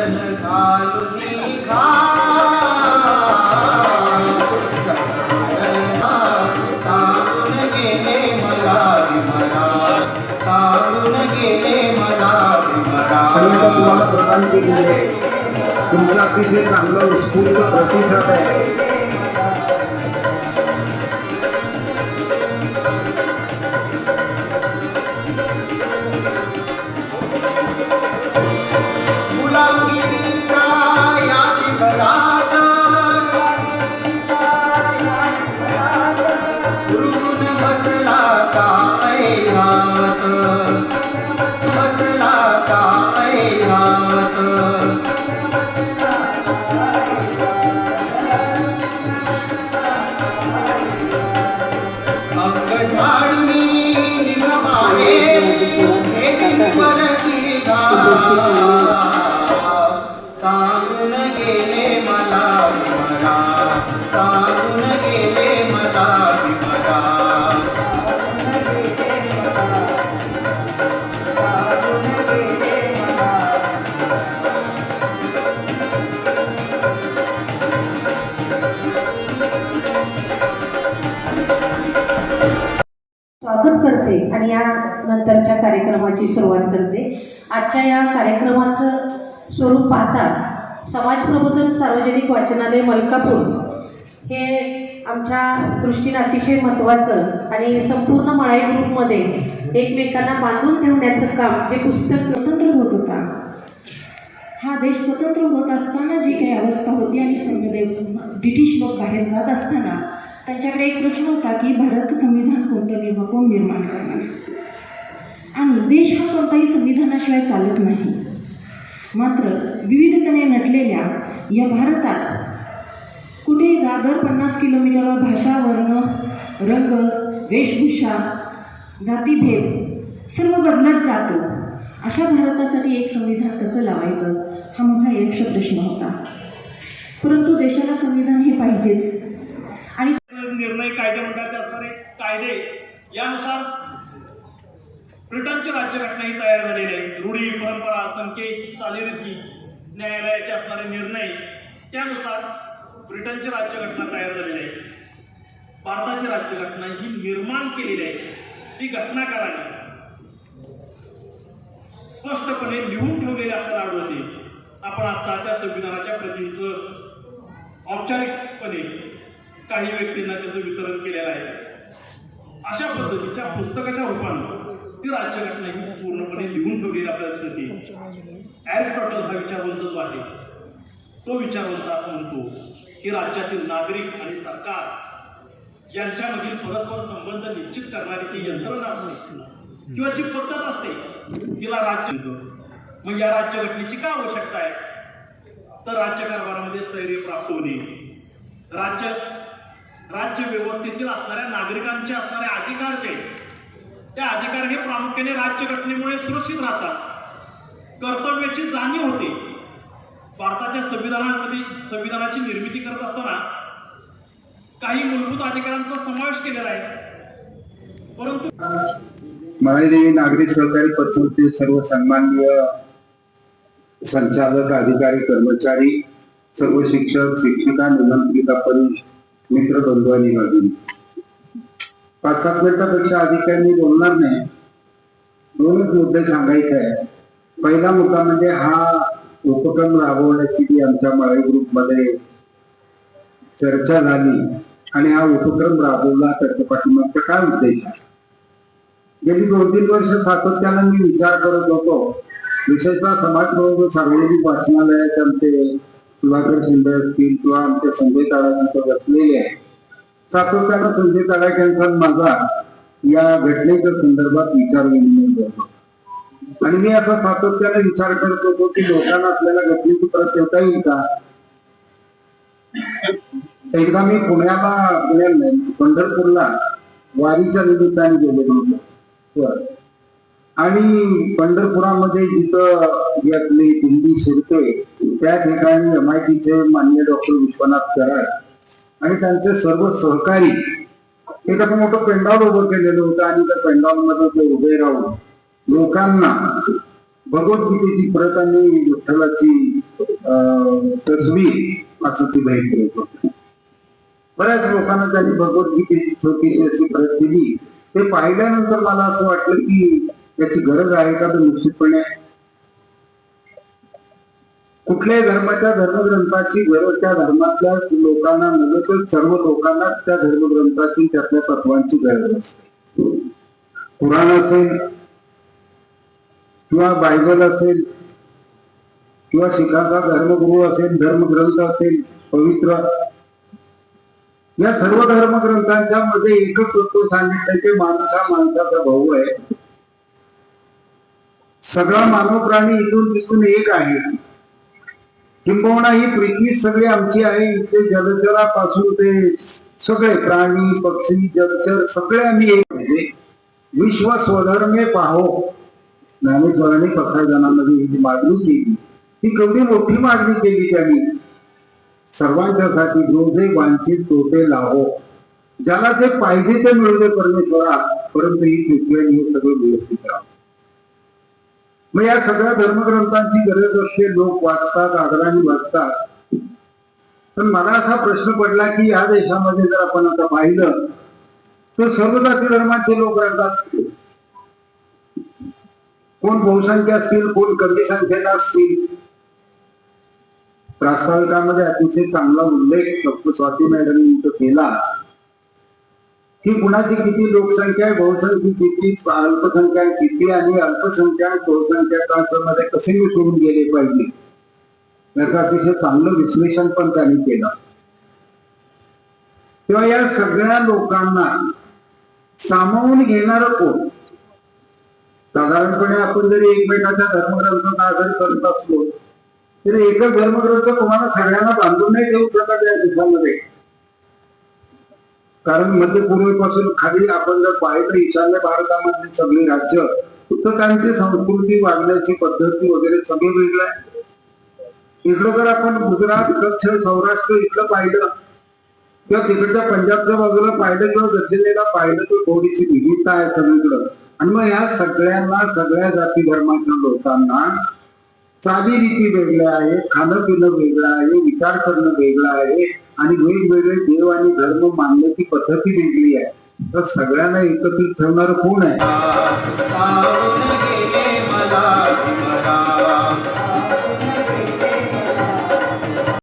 चरण घालूनी सांगून गेले मला विमला. सांगून गेले मला तुम्हाला तुम्हाला अतिशय चांगलं उत्स्फूर्त प्रतिसाद आहे. नंतरच्या कार्यक्रमाची सुरुवात करते. आजच्या या कार्यक्रमाचं स्वरूप पाहता समाज प्रबोधन सार्वजनिक वाचनालय मलकापूर हे आमच्या दृष्टीने अतिशय महत्त्वाचं आणि संपूर्ण मळाई ग्रुपमध्ये एकमेकांना बांधून ठेवण्याचं काम जे पुस्तक स्वतंत्र होत होता. हा देश स्वतंत्र होत असताना जी काही अवस्था होती आणि संघदेव ब्रिटिश लोक बाहेर जात असताना त्यांच्याकडे एक प्रश्न होता की भारत संविधान कोणतं निर्माण कोण निर्माण करणार? आणि देश हा कोणताही संविधानाशिवाय चालत नाही. मात्र विविधतेने नटलेल्या या भारतात कुठेही जा दर पन्नास किलोमीटरवर भाषा वर्ण रंग वेशभूषा जातीभेद सर्व बदलत जातो. अशा भारतासाठी एक संविधान कसं लावायचं? हा मोठा यक्ष प्रश्न होता. परंतु देशाला संविधान हे पाहिजेच आणि निर्णय कायदेमंडळाचे असणारे कायदे यानुसार ब्रिटनची राज्यघटना ही तयार झालेली आहे. रूढी परंपरा संकेत चालीरीती न्यायालयाचे असणारे निर्णय त्यानुसार ब्रिटनची राज्यघटना तयार झालेली आहे. भारताची राज्यघटना ही निर्माण केलेली आहे. ती घटनाकाराने स्पष्टपणे लिहून ठेवलेली आपल्याला आढळते आपण आता त्या संविधानाच्या प्रतींचं औपचारिकपणे काही व्यक्तींना त्याचं वितरण केलेलं आहे. अशा पद्धतीच्या पुस्तकाच्या रूपानं ती राज्यघटना ही पूर्णपणे लिहून ठेवलेली आपल्याला दिसते ॲरिस्टॉटल हा विचारवंत जो आहे तो विचारवंत असं म्हणतो की राज्यातील नागरिक आणि सरकार यांच्यामधील परस्पर संबंध निश्चित करणारी ती यंत्रणा असते. किंवा जी पद्धत असते तिला राज्य मग या राज्यघटनेची का आवश्यकता आहे? तर राज्य कारभारामध्ये स्थैर्य प्राप्त होणे. राज्य राज्य व्यवस्थेतील असणाऱ्या नागरिकांचे असणारे अधिकार जे त्या अधिकार हे प्रामुख्याने राज्यघटनेमुळे सुरक्षित राहतात. कर्तव्याची जाणीव होते. भारताच्या संविधानामध्ये संविधानाची निर्मिती करत असताना काही मूलभूत अधिकारांचा समावेश केलेला आहे. परंतु मराठी नागरिक सहकारी पत्रचे सर्व सन्माननीय संचालक अधिकारी कर्मचारी सर्व शिक्षक शिक्षिका निमंत्रिता परिषद मित्र बंधू आणि भगिनी पाच सात मिनिटापेक्षा अधिक काही मी बोलणार नाही. दोनच मुद्दे सांगायचे आहे पहिला मुद्दा म्हणजे हा उपक्रम राबवण्याची जी आमच्या मराठी ग्रुपमध्ये चर्चा झाली आणि हा उपक्रम राबवला त्याच्या पाठिंबाचा काय उद्देश आहे? गेली दोन तीन वर्ष सातत्यानं मी विचार करत होतो. विशेषतः समाज सार्वजनिक वाचनालयात आमचे सुधाकर शिंदे असतील किंवा आमच्या संजय ताडांचे बसलेले आहे सातत्यानं संजय ताडाक यांचा माझा या घटनेच्या संदर्भात विचार विनिमय करतो आणि मी असा सातत्याने विचार करत होतो की लोकांना आपल्याला घटनेची परत ठेवता येईल का? एकदा मी पुण्याला पुण्याला पंढरपूरला वारीच्या निमित्ताने गेलेलो होतो. आणि पंढरपुरामध्ये जिथं जी आपली दिंडी शिरते त्या ठिकाणी एम आय टीचे मान्य डॉक्टर विश्वनाथ कराड आणि त्यांचे सर्व सहकारी एक असं मोठं पेंडॉल उभं केलेलं होतं आणि त्या पेंडॉलमध्ये ते उभे राहून लोकांना भगवद्गीतेची प्रत आणि विठ्ठलाची अं, तस्वीर असं ती भेट देत होती. बऱ्याच लोकांना त्यांनी भगवद्गीतेची छोटीशी अशी प्रत दिली. ते पाहिल्यानंतर मला असं वाटलं की त्याची गरज आहे का? तर निश्चितपणे कुठल्याही धर्माच्या धर्मग्रंथाची गरज त्या धर्मातल्या लोकांना नव्हे सर्व लोकांनाच त्या धर्मग्रंथाची त्यातल्या तत्वांची गरज असते. कुराण असेल किंवा बायबल असेल किंवा शिखाचा धर्मगुरु असेल धर्मग्रंथ असेल पवित्र या सर्व धर्मग्रंथांच्या मध्ये एकच तत्व सांगितलं की माणूस हा माणसाचा भाऊ आहे. सगळा मानव प्राणी इथून तिथून एक आहे. किंबहुना ही पृथ्वी सगळी आमची आहे. इथे जलचरापासून ते सगळे प्राणी पक्षी जलचर सगळे आम्ही एक म्हणजे विश्व स्वधर्मे पाहो. ज्ञानेश्वरांनी कथा जनामध्ये ही जी मागणी केली ती केवढी मोठी मागणी केली त्यांनी. सर्वांच्यासाठी जो वांछित तोटे लावो ज्याला ते पाहिजे ते मिळू दे परमेश्वरा परंतु ही पृथ्वी आणि हे सगळं व्यवस्थित राहा. मग या सगळ्या धर्मग्रंथांची गरज असते. लोक वाचतात आदराने वाचतात. पण मला असा प्रश्न पडला की या देशामध्ये जर आपण आता पाहिलं तर सर्व जाती धर्माचे लोक राहतात. कोण बहुसंख्या असतील कोण कमी संख्येनं असतील. प्रास्ताविकामध्ये अतिशय चांगला उल्लेख डॉक्टर स्वाती मॅडम केला. की कुणाची किती लोकसंख्या आहे? बहुसंख्य किती? अल्पसंख्या किती? आणि अल्पसंख्याक बहुसंख्याकांमध्ये कसे मिसळून गेले पाहिजे? याचं अतिशय चांगलं विश्लेषण पण त्यांनी केलं. तेव्हा या सगळ्या लोकांना सामावून घेणार कोण? साधारणपणे आपण जरी एकमेकाच्या धर्मग्रंथाचा आधार करत असलो तरी एकच धर्मग्रंथ तुम्हाला सगळ्यांना बांधून नाही देऊ शकत या देशामध्ये कारण मध्य पूर्वेपासून खाली आपण जर पाहिलं ईशान्य भारतामधले सगळी राज्य तर त्यांची संस्कृती वागण्याची पद्धती वगैरे सगळं वेगळं आहे. इकडं जर आपण गुजरात कच्छ सौराष्ट्र इकडं पाहिलं किंवा तिकडच्या पंजाबच्या बाजूला पाहिलं किंवा दक्षिणेला पाहिलं तर थोडीशी विविधता आहे सगळीकडं. आणि मग या सगळ्यांना सगळ्या जाती धर्माच्या लोकांना चालीरीती वेगळ्या आहे खाणं पिणं वेगळं आहे विचार करणं वेगळं आहे. आणि वेगवेगळे देव आणि धर्म मानण्याची पद्धती वेगळी आहे. तर सगळ्यांना एकत्रित ठेवणार कोण आहे?